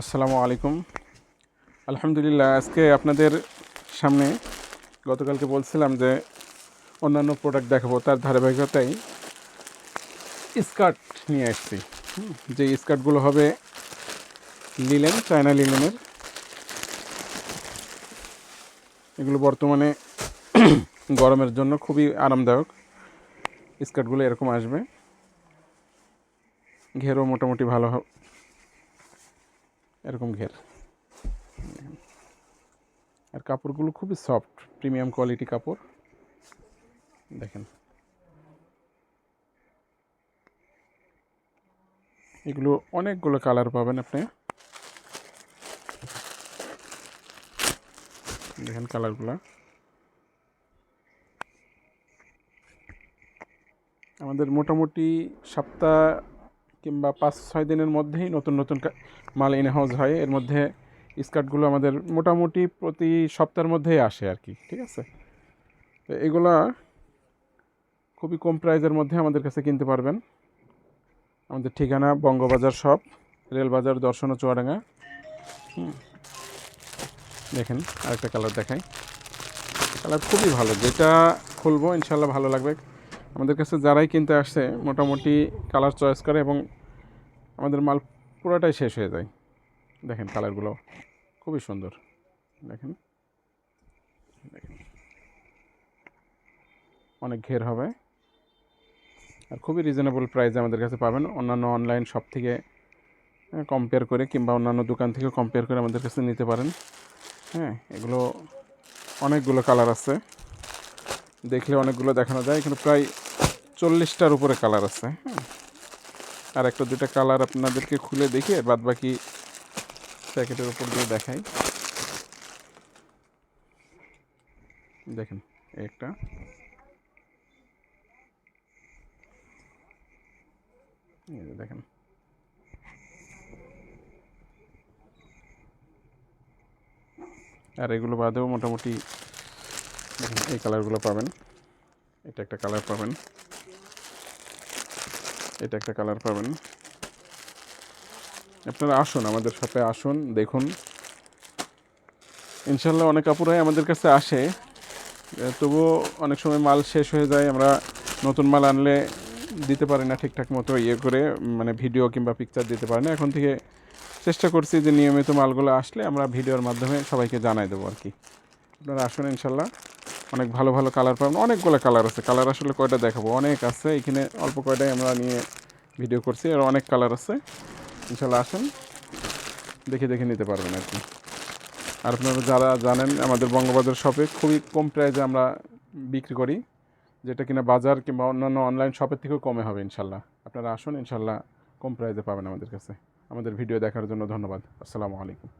আসসালামু আলাইকুম। আলহামদুলিল্লাহ, আজকে আপনাদের সামনে গতকালকে বলছিলাম যে অন্যান্য প্রোডাক্ট দেখাবো, তার ধারাবাহিকতায় স্কার্ট নিয়ে আসছি। যে স্কার্টগুলো হবে লিলেন, চায়না লিলেনের এগুলো বর্তমানে গরমের জন্য খুবই আরামদায়ক। স্কার্টগুলো এরকম আসবে। ঘেরও মোটামুটি ভালো এরকম ঘের। আর কাপড়গুলো খুবই সফট প্রিমিয়াম কোয়ালিটি কাপড়। দেখেন। এগুলো অনেকগুলো কালার পাবেন আপনি। দেখেন কালারগুলো আমাদের মোটামুটি সপ্তাহ কিংবা পাঁচ ছয় দিনের মধ্যেই নতুন নতুন মাল ইন হাউস হয়। এর মধ্যে স্কার্টগুলো আমাদের মোটামুটি প্রতি সপ্তাহের মধ্যেই আসে আর কি, ঠিক আছে? তো এগুলা খুবই কম প্রাইজের মধ্যে আমাদের কাছে কিনতে পারবেন। আমাদের ঠিকানা বঙ্গবাজার শপ, রেলবাজার দর্শন ও চুয়াডাঙ্গা। দেখেন আরেকটা কালার দেখাই। কালার খুবই ভালো। যেটা খুলবো ইনশাল্লাহ ভালো লাগবে। আমাদের কাছে যারাই কিনতে আসছে মোটামুটি কালার চয়েস করে এবং আমাদের মাল পুরোটাই শেষ হয়ে যায়। দেখেন কালারগুলো খুবই সুন্দর। দেখেন। দেখেন। অনেক ঘের হবে। আর খুবই রিজনেবল প্রাইসে আমাদের কাছে পাবেন। অন্যান্য অনলাইন শপ থেকে কম্পেয়ার করে কিংবা অন্যান্য দোকান থেকে কম্পেয়ার করে আমাদের কাছে নিতে পারেন। হ্যাঁ এগুলো অনেকগুলো কালার আছে। দেখলে অনেকগুলো দেখানো যায়, কিন্তু প্রায় চল্লিশটার উপরে কালার আছে হ্যাঁ আর একটা দুটা কালার আপনাদেরকে খুলে দেখিয়ে বাদ বাকি প্যাকেটের উপর দিয়ে দেখাই। দেখেন, একটা। দেখেন। আর এগুলো বাদেও মোটামুটি এই কালারগুলো পাবেন। এটা একটা কালার পাবেন। এটা একটা কালার পাবেন। আপনারা আসুন, আমাদের সাথে আসুন, দেখুন। ইনশাল্লাহ অনেক কাপড়াই আমাদের কাছে আসে। তবুও অনেক সময় মাল শেষ হয়ে যায়, আমরা নতুন মাল আনলে দিতে পারি না ঠিকঠাক মতো ইয়ে করে মানে ভিডিও কিংবা পিকচার দিতে পারি না। এখন থেকে চেষ্টা করছি যে নিয়মিত মালগুলো আসলে আমরা ভিডিওর মাধ্যমে সবাইকে জানাই দেবো আর কি। আপনারা আসুন ইনশাল্লাহ অনেক ভালো ভালো কালার পাবেন। অনেকগুলো কালার আছে। কালার আসলে কয়টা দেখাবো? অনেক আছে। এখানে অল্প কয়টাই আমরা নিয়ে ভিডিও করছি। আর অনেক কালার আছে। ইনশাল্লাহ আসুন। দেখে দেখে নিতে পারবেন আর কি। আর আপনারা যারা জানেন, আমাদের বঙ্গবাজার শপে খুবই কম প্রাইজে আমরা বিক্রি করি, যেটা কিনা বাজার কিংবা অন্যান্য অনলাইন শপের থেকেও কমে হবে ইনশাল্লাহ। আপনারা আসুন, ইনশাল্লাহ কম প্রাইসে পাবেন আমাদের কাছে। আমাদের ভিডিও দেখার জন্য ধন্যবাদ। আসসালামু আলাইকুম।